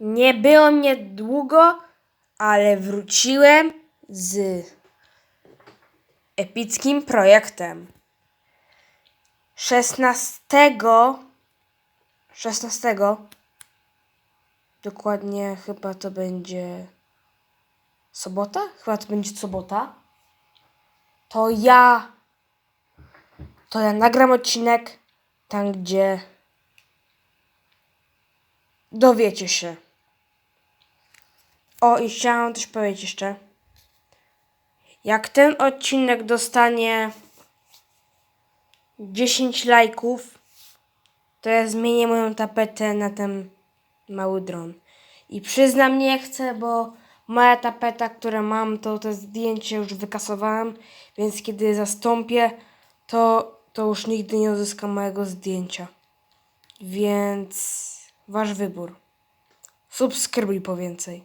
Nie było mnie długo, ale wróciłem z epickim projektem. 16 16 dokładnie chyba to będzie sobota? Chyba to będzie sobota. To ja to ja nagram odcinek tam, gdzie dowiecie się. O, i chciałam coś powiedzieć jeszcze. Jak ten odcinek dostanie 10 lajków, to ja zmienię moją tapetę na ten mały dron. I przyznam, nie chcę, bo moja tapeta, którą mam, to te zdjęcie już wykasowałem, więc kiedy zastąpię, to, to już nigdy nie uzyskam mojego zdjęcia. Więc wasz wybór. Subskrybuj po więcej.